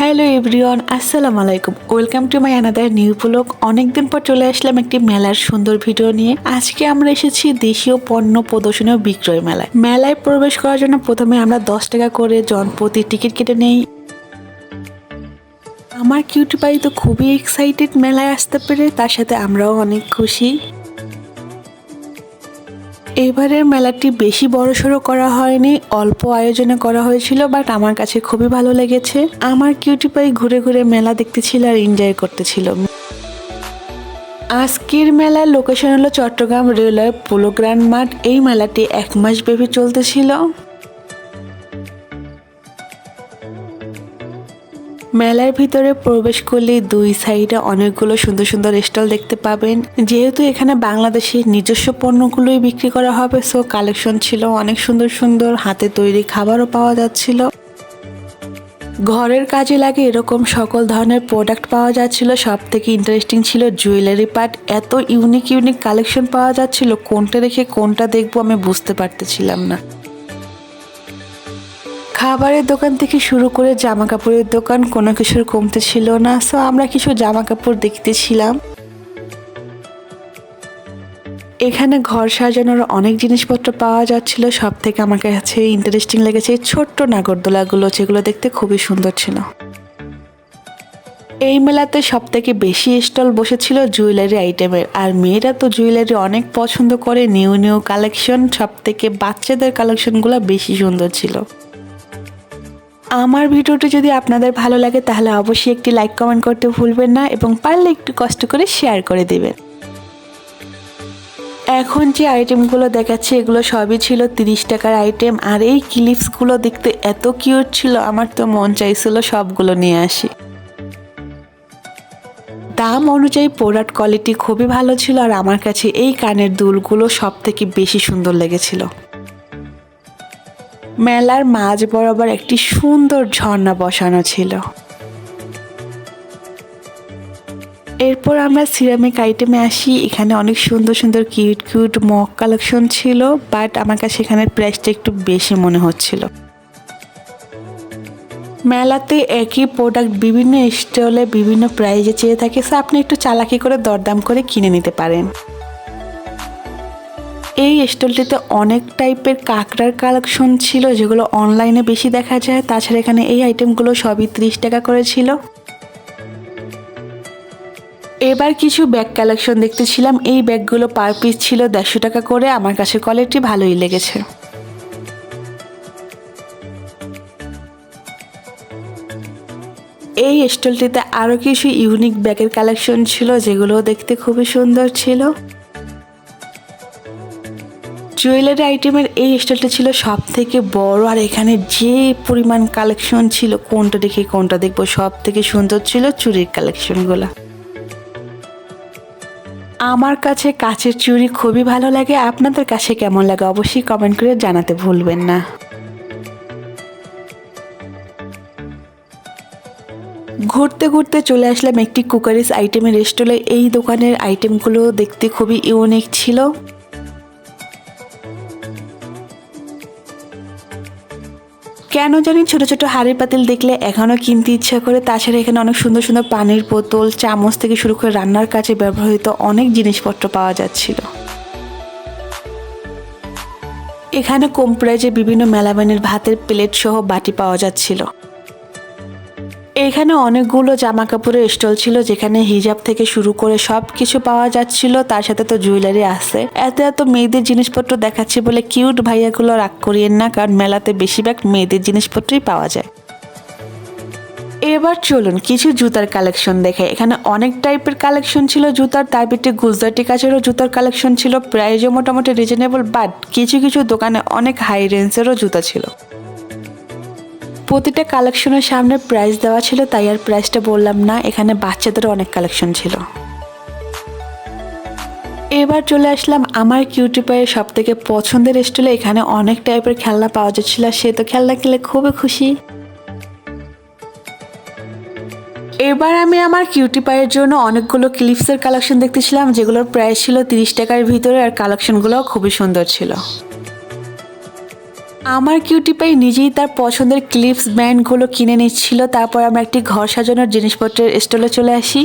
Hello everyone, আসসালামু আলাইকুম। Welcome to my another new blog. অনেকদিন পর চলে আসলাম একটি মেলার সুন্দর ভিডিও নিয়ে। আজকে আমরা এসেছি দেশীয় পণ্য প্রদর্শনী ও বিক্রয় মেলায়। মেলায় প্রবেশ করার জন্য প্রথমে আমরা দশ টাকা করে জনপ্রতি টিকিট কেটে নেই। আমার কিউটি পাই তো খুবই এক্সাইটেড মেলায় আসতে পেরে, তার সাথে আমরাও অনেক খুশি। এবারের মেলাটি বেশি বড়সড় করা হয়নি, অল্প আয়োজনে করা হয়েছিল বাট আমার কাছে খুবই ভালো লেগেছে। আমার কিউটি পাই ঘুরে ঘুরে মেলা দেখতেছিল আর এনজয় করতেছিল। আজকের মেলার লোকেশন হলো চট্টগ্রাম রেলওয়ে পোলো গ্র্যান্ড মাঠ। এই মেলাটি এক মাস ব্যাপী চলতেছিল। মেলার ভিতরে প্রবেশ করলে দুই সাইডে অনেকগুলো সুন্দর সুন্দর স্টল দেখতে পাবেন। যেহেতু এখানে বাংলাদেশের নিজস্ব পণ্যগুলোই বিক্রি করা হবে সো কালেকশন ছিল, অনেক সুন্দর সুন্দর হাতে তৈরি খাবারও পাওয়া যাচ্ছিল। ঘরের কাজে লাগে এরকম সকল ধরনের প্রোডাক্ট পাওয়া যাচ্ছিল। সব থেকে ইন্টারেস্টিং ছিল জুয়েলারি পার্ট এত ইউনিক ইউনিক কালেকশন পাওয়া যাচ্ছিল, কোনটা রেখে কোনটা দেখব আমি বুঝতে পারতেছিলাম না। খাবারের দোকান থেকে শুরু করে জামা কাপড়ের দোকান কোনো কিছুর কমতে ছিল না সো আমরা কিছু জামা কাপড় দেখতেছিলাম। এখানে ঘর সাজানোর অনেক জিনিসপত্র পাওয়া যাচ্ছিল সব থেকে আমার কাছে ইন্টারেস্টিং লেগেছে এই ছোট্ট নাগরদোলাগুলো, যেগুলো দেখতে খুবই সুন্দর ছিল। এই মেলাতে সব থেকে বেশি স্টল বসেছিল জুয়েলারি আইটেমের, আর মেয়েরা তো জুয়েলারি অনেক পছন্দ করে, নিউ নিউ কালেকশন সব থেকে বাচ্চাদের কালেকশনগুলো বেশি সুন্দর ছিল। আমার ভিডিওটি যদি আপনাদের ভালো লাগে, তাহলে অবশ্যই একটি লাইক কমেন্ট করতে ভুলবেন না এবং পারলে একটু কষ্ট করে শেয়ার করে দেবেন। এখন যে আইটেমগুলো দেখাচ্ছি, এগুলো সবই ছিল তিরিশ টাকার আইটেম আর এই ক্লিপসগুলো দেখতে এত কিউট ছিল, আমার তো মন চাইছিল সবগুলো নিয়ে আসি। দাম অনুযায়ী প্রোডাক্ট কোয়ালিটি খুবই ভালো ছিল আর আমার কাছে এই কানের দুলগুলো সব থেকে বেশি সুন্দর লেগেছিল। মেলার মাঝ বরাবর একটি সুন্দর ঝর্ণা বসানো ছিল। এরপর আমরা সিরামিক আইটেমে আসি। এখানে অনেক সুন্দর সুন্দর কিউট কিউট মক কালেকশন ছিল বাট আমার কাছে এখানের প্রাইসটা একটু বেশি মনে হচ্ছিল। মেলাতে একই প্রোডাক্ট বিভিন্ন স্টলে বিভিন্ন প্রাইজে চেয়ে থাকে সো আপনি একটু চালাকি করে দরদাম করে কিনে নিতে পারেন। এই স্টলটিতে অনেক টাইপের কাঁকড়ার কালেকশন ছিল, যেগুলো অনলাইনে বেশি দেখা যায়। তাছাড়া এখানে এই আইটেমগুলো সবই ত্রিশ টাকা করে ছিল। এবার কিছু ব্যাগ কালেকশন দেখতেছিলাম। এই ব্যাগগুলো পার পিস ছিল দেড়শো টাকা করে। আমার কাছে কোয়ালিটি ভালোই লেগেছে। এই স্টলটিতে আরও কিছু ইউনিক ব্যাগের কালেকশন ছিল, যেগুলো দেখতে খুবই সুন্দর ছিল। জুয়েলারি আইটেমের এই স্টলটা ছিল সব থেকে বড়, আর এখানে যে পরিমাণ কালেকশন ছিল, কোনটা দেখে কোনটা দেখব সব থেকে সুন্দর ছিল চুরির কালেকশনগুলো আমার কাছে কাচের চুড়ি খুবই ভালো লাগে, আপনাদের কাছে কেমন লাগে অবশ্যই কমেন্ট করে জানাতে ভুলবেন না। ঘুরতে ঘুরতে চলে আসলাম একটি কুকারিস আইটেমের স্টলে এই দোকানের আইটেমগুলো দেখতে খুবই ইউনিক ছিল। কেন জানি ছোট ছোট হাড়ি পাতিল দেখলে এখনও কিনতে ইচ্ছা করে। তাছাড়া এখানে অনেক সুন্দর সুন্দর পানির বোতল, চামচ থেকে শুরু করে রান্নার কাজে ব্যবহৃত অনেক জিনিসপত্র পাওয়া যাচ্ছিল। এখানে কম বিভিন্ন মেলামানের ভাতের প্লেট সহ বাটি পাওয়া যাচ্ছিল। এখানে অনেকগুলো জামা কাপড়ের স্টল ছিল যেখানে হিজাব থেকে শুরু করে সব কিছু পাওয়া যাচ্ছিল। তার সাথে তো জুয়েলারি আছে। এত এত মেয়েদের জিনিসপত্র দেখাচ্ছি বলে কিউট ভাইয়াগুলো রাগ করিয়েন না, কারণ মেলাতে বেশিরভাগ মেয়েদের জিনিসপত্রই পাওয়া যায়। এবার চলুন কিছু জুতার কালেকশন দেখে। এখানে অনেক টাইপের কালেকশন ছিল জুতার। তার গুজরাটি কাছেরও জুতার কালেকশন ছিল। প্রাইজও মোটামুটি রিজনেবল বাট কিছু কিছু দোকানে অনেক হাই রেঞ্জেরও জুতা ছিল। প্রতিটা কালেকশনের সামনে প্রাইস দেওয়া ছিল, তাই আর প্রাইসটা বললাম না। এখানে বাচ্চাদেরও অনেক কালেকশন ছিল। এবার চলে আসলাম আমার কিউটি পায়ের সব থেকে পছন্দের স্টলে এখানে অনেক টাইপের খেলনা পাওয়া যাচ্ছিল সে তো খেলনা কিনলে খুবই খুশি। এবার আমি আমার কিউটি পায়ের জন্য অনেকগুলো ক্লিপসের কালেকশন দেখতেছিলাম, যেগুলোর প্রাইস ছিল তিরিশ টাকার ভিতরে, আর কালেকশনগুলোও খুবই সুন্দর ছিল। আমার কিউটি পাই নিজেই তার পছন্দের ক্লিপস ব্যান্ডগুলো কিনে নিচ্ছিল, তারপর আমরা একটি ঘর সাজানোর জিনিসপত্রের স্টলে চলে আসি।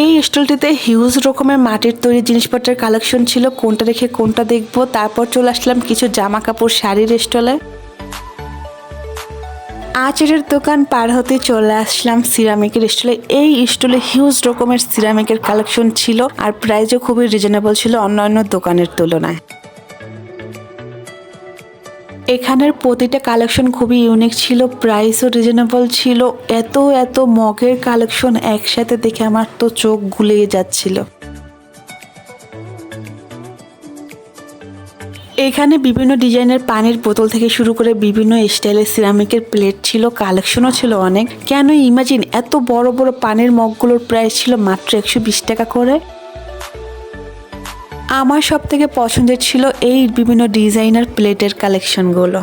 এই স্টলটিতে হিউজ রকমের মাটির তৈরি জিনিসপত্রের কালেকশন ছিল, কোনটা রেখে কোনটা দেখব, তারপর চলে আসলাম কিছু জামা কাপড় শাড়ির স্টলে আচারের দোকান পার হতে চলে আসলাম সিরামিকের স্টলে এই স্টলে হিউজ রকমের সিরামিকের কালেকশন ছিল, আর প্রাইসও খুবই রিজনেবল ছিল অন্যান্য দোকানের তুলনায়। এখানের প্রতিটা কালেকশন খুবই ইউনিক ছিল প্রাইসও রিজনেবল ছিল। এত এত মগের কালেকশন একসাথে দেখে আমার তো চোখ গুলিয়ে যাচ্ছিল। এখানে বিভিন্ন ডিজাইনের পানির বোতল থেকে শুরু করে বিভিন্ন স্টাইলের সিরামিকের প্লেট ছিল কালেকশনও ছিল অনেক। কেন ইমাজিন, এত বড় বড় পানির মগগুলোর প্রাইস ছিল মাত্র একশো বিশ টাকা করে? আমার সব থেকে পছন্দের ছিল এই বিভিন্ন ডিজাইনার প্লেটের কালেকশনগুলো।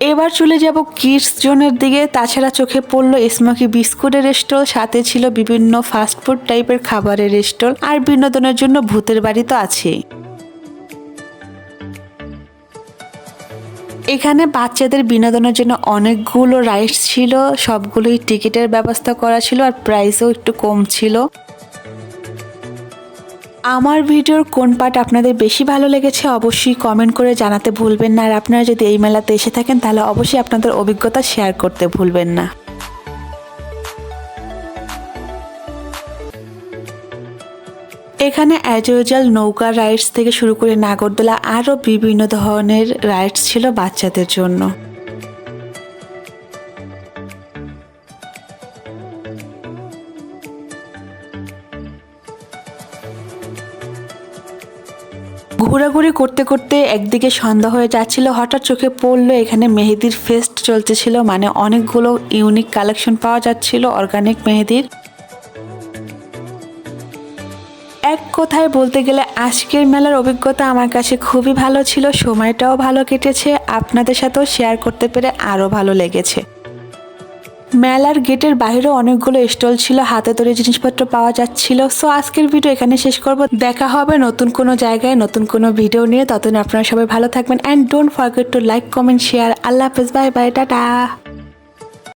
এবার চলে যাব কিডস জোনের দিকে, তাছাড়া চোখে পড়ল স্মোকি বিস্কুটের স্টল, সাথে ছিল বিভিন্ন ফাস্টফুড টাইপের খাবারের স্টল, আর বিনোদনের জন্য ভূতের বাড়ি তো আছেই। এখানে বাচ্চাদের বিনোদনের জন্য অনেকগুলো রাইডস ছিল, সবগুলোই টিকিটের ব্যবস্থা করা ছিল, আর প্রাইসও একটু কম ছিল। আমার ভিডিওর কোন পার্ট আপনাদের বেশি ভালো লেগেছে অবশ্যই কমেন্ট করে জানাতে ভুলবেন না। আর আপনারা যদি এই মেলাতে এসে থাকেন, তাহলে অবশ্যই আপনাদের অভিজ্ঞতা শেয়ার করতে ভুলবেন না। এখানে অ্যাজোজাল নৌকা রাইডস থেকে শুরু করে নাগরদোলা আরও বিভিন্ন ধরনের রাইডস ছিল বাচ্চাদের জন্য। ঘোরাঘুরি করতে করতে একদিকে সন্ধ্যা হয়ে যাচ্ছিল, হঠাৎ চোখে পড়ল এখানে মেহেদির ফেস্ট চলতেছিল মানে অনেকগুলো ইউনিক কালেকশন পাওয়া যাচ্ছিল অর্গানিক মেহেদির। এক কথায় বলতে গেলে আজকের মেলার অভিজ্ঞতা আমার কাছে খুবই ভালো ছিল, সময়টাও ভালো কেটেছে, আপনাদের সাথেও শেয়ার করতে পেরে আরও ভালো লেগেছে। মেলার গেটের বাইরেও অনেকগুলো স্টল ছিল, হাতে তৈরি জিনিসপত্র পাওয়া যাচ্ছিল। সো আজকের ভিডিও এখানে শেষ করব। দেখা হবে নতুন কোনো জায়গায়, নতুন কোনো ভিডিও নিয়ে। ততদিন আপনারা সবাই ভালো থাকবেন। And don't forget to like comment share আল্লাহ হাফেজ। Bye bye tata.